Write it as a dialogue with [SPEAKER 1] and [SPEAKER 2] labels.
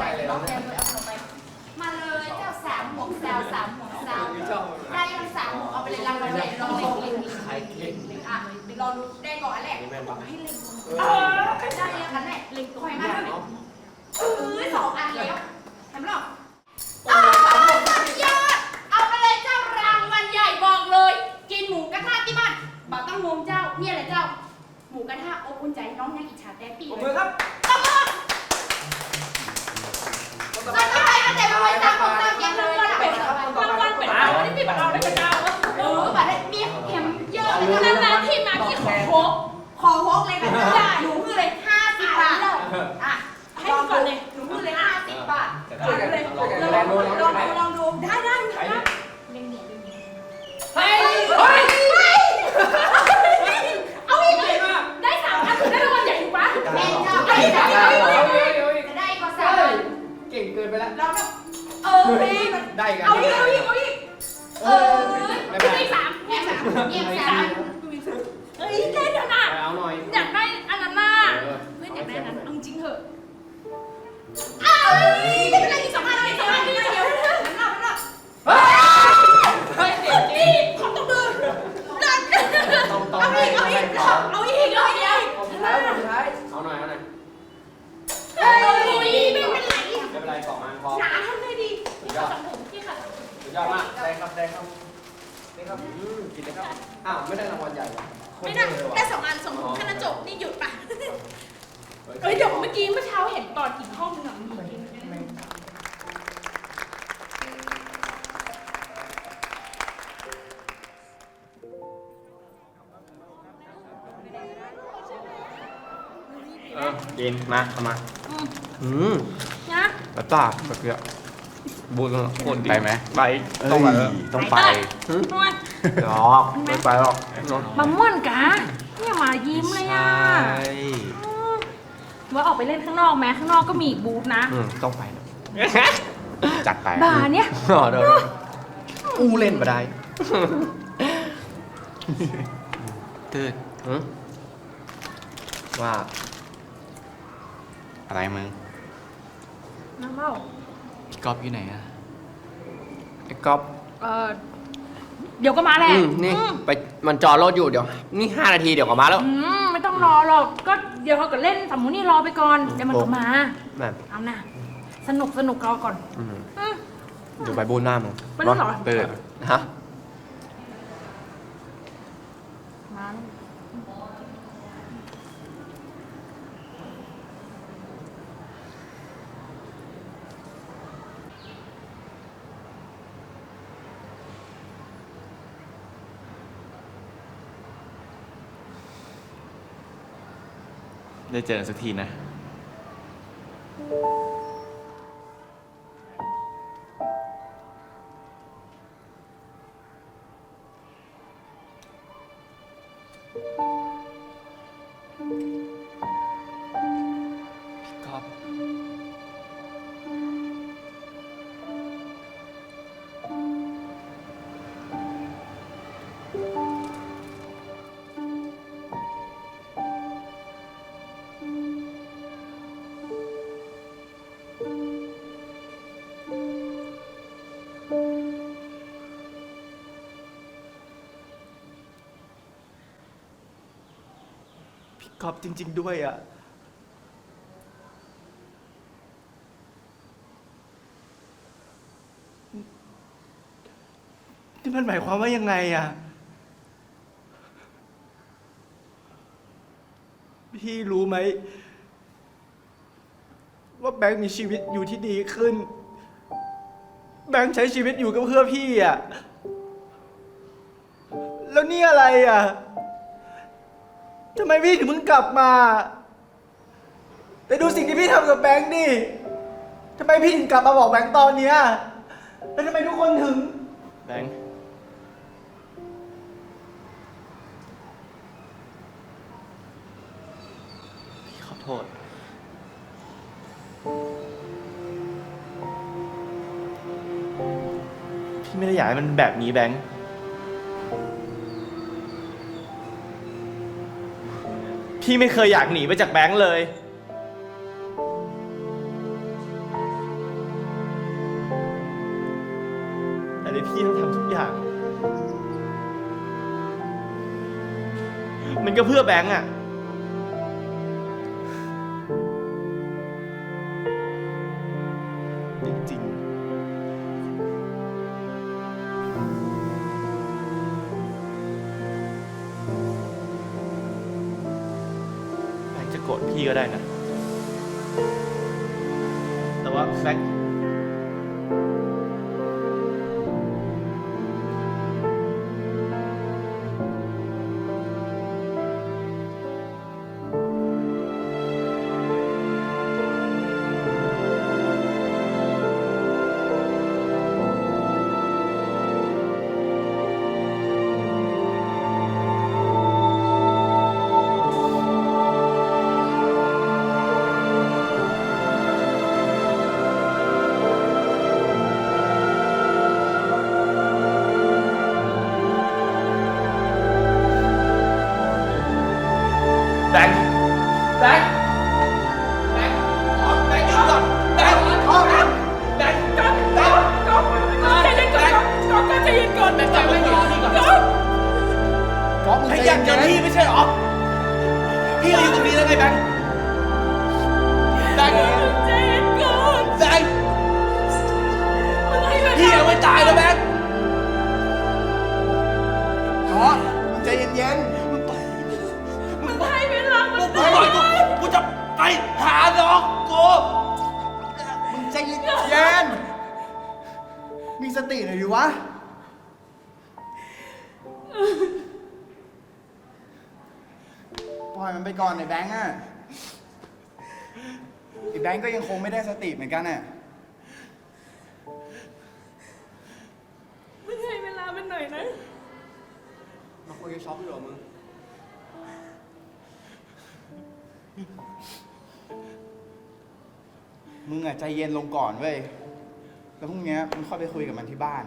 [SPEAKER 1] ไปเลย
[SPEAKER 2] เอาขนมไปมาเลยเจ้าสามหมวกแซวสามหมวกแซว
[SPEAKER 1] ชอบ
[SPEAKER 2] ได้ยังสามหมวกเอาไปเลยรางวัลใหญ่ลองเล็งเล็ง
[SPEAKER 1] ขายเก่ง
[SPEAKER 2] อะรอดูได้ก่อนอันแรก
[SPEAKER 1] นี่แม่นปะ
[SPEAKER 2] ให้เล็งเออได้ยังอันแรกเล็งคอยมาด้วยเออสองอันแล้วทำหรออ้าวยอดเอาไปเลยเจ้ารางวัลใหญ่บอกเลยกินหมูกระทะที่บ้านบ่ต้องงงเจ้าเนี่ยแหละเจ้าหมูกระทะอบอุ่นใจน้องยังอิจฉาแต่ปี
[SPEAKER 1] ผม
[SPEAKER 2] เล
[SPEAKER 1] มือยครับ
[SPEAKER 2] ต้องรอดก็ได้ก็แต่ไม่ไว้ตามของตามยังรางวัลเป็นรางวัลเป็น
[SPEAKER 3] เอาที่พี่บอกเอาได้กระเจาะ
[SPEAKER 2] แล้วมือมีเข็มเยอะ
[SPEAKER 3] นั่
[SPEAKER 2] นแห
[SPEAKER 3] ละที่มาขี้หก
[SPEAKER 2] ขอหกเลยกันหนุ่มือเลยห้าสิบบาทอะ
[SPEAKER 3] ให้ก่อนเลย
[SPEAKER 2] หนูมือเลยห้าสิบบาท
[SPEAKER 1] ช่วยกัน
[SPEAKER 2] เลย
[SPEAKER 1] ลอง
[SPEAKER 2] ลอ
[SPEAKER 1] งง
[SPEAKER 2] ดู
[SPEAKER 1] ดู
[SPEAKER 2] ลอ
[SPEAKER 1] ง
[SPEAKER 2] ยอ
[SPEAKER 3] ดมาก
[SPEAKER 2] ได้
[SPEAKER 1] ครับได้ครับได้ครับอืมกินได้ครับอ้าวไม่ได้รางวัลใหญ่
[SPEAKER 3] ไม่ได้ได้สองอันสองผมแค่นั้นจบนี่หยุดปะเอ้ยเดี๋ยวเมื่อกี้เมื่อเช้าเห็นตอนอีกห้องหนึงอะมีกิน
[SPEAKER 4] เออกินมาเข้ามา
[SPEAKER 3] อืม
[SPEAKER 4] อืม
[SPEAKER 3] นะ
[SPEAKER 4] แล้วตาแบบเนี้ย บุญคนดี
[SPEAKER 5] ไปไหม
[SPEAKER 4] ไปต้องไปเออ
[SPEAKER 5] ต้องไป
[SPEAKER 4] หึ
[SPEAKER 3] นวล
[SPEAKER 4] หรอกไม่ไปหรอกเนอะ
[SPEAKER 3] มาม่วนกะเนี่ยมายิ้มเลยอะ
[SPEAKER 5] ใช่
[SPEAKER 3] อืมว่าออกไปเล่นข้างนอกไหมข้างนอกก็มีอีกบูธนะ
[SPEAKER 4] อืมต้องไปนะ
[SPEAKER 5] จัดไป
[SPEAKER 3] บาร์เนี่ย
[SPEAKER 4] อ๋อเดี๋ยวเดี๋ยวอู้เล่นมาได้
[SPEAKER 5] ตืด
[SPEAKER 4] หึว่า
[SPEAKER 5] อะไรมึง
[SPEAKER 3] น้ำเปล่า
[SPEAKER 5] พี่ก๊อฟอยู่ไหนอะ
[SPEAKER 4] ไอ้ก๊อฟ
[SPEAKER 3] เออเดี๋ยวก็มาแหละ
[SPEAKER 4] อืมนี่
[SPEAKER 3] อืม
[SPEAKER 4] ไปมันจอดรถอยู่เดี๋ยว นี่ห้านาทีเดี๋ยวก็มาแล้ว
[SPEAKER 3] อืมไม่ต้องรอหรอก ก็เดี๋ยวเขาก็เล่นสมมุตินี่รอไปก่อน เดี๋ยวมันก็มา
[SPEAKER 4] แบบ
[SPEAKER 3] เอานะสนุกสนุกรอก่อน
[SPEAKER 4] อืม
[SPEAKER 3] อืม
[SPEAKER 4] เดี๋ยวไปบูนหน้ามึง
[SPEAKER 3] ไปแล้วเหรอ
[SPEAKER 5] ตืด
[SPEAKER 4] ฮะ
[SPEAKER 3] มาแล้ว
[SPEAKER 5] ได้เจอกันสักทีนะ พี่ก๊อฟจริง ๆ ด้วยอะ นี่มันหมายความว่ายังไงอะ พี่รู้ไหม ว่าแบงค์มีชีวิตอยู่ที่ดีขึ้น แบงค์ใช้ชีวิตอยู่ก็เพื่อพี่อะ แล้วนี่อะไรอะ ทำไมพี่ถึงเพิ่งกลับมา แต่ดูสิ่งที่พี่ทำกับแบงค์ดิทำไมพี่ถึงกลับมาบอกแบงค์ตอนเนี้ยแล้วทำไมทุกคนถึง แบงค์พี่ขอโทษ พี่ไม่ได้อยากให้มันแบบนี้แบงค์ ที่ไม่เคยอยากหนีไปจากแบงค์เลย แต่ในพี่ต้องทำทุกอย่าง มันก็เพื่อแบงค์อะจริงๆ พี่ก็ได้นะ แต่ว่าแฟ
[SPEAKER 3] กา
[SPEAKER 5] น้
[SPEAKER 3] อ
[SPEAKER 5] งกู
[SPEAKER 4] ๆมึงใจเย็นเย็นมีสติหน่อยดิวะ ปล่อยมันไปก่อนไอ้แบงค์อะไอ้แบงค์ก็ยังคงไม่ได้สติเหมือนกันอะ
[SPEAKER 3] มันให้เวลามันหน่อยนะ
[SPEAKER 4] มาคุยกับช็อปอยู่หรอมึง มึงอะใจเย็นลงก่อนเว้ย แล้วพรุ่งเนี้ยมึงค่อยไปคุยกับมันที่บ้าน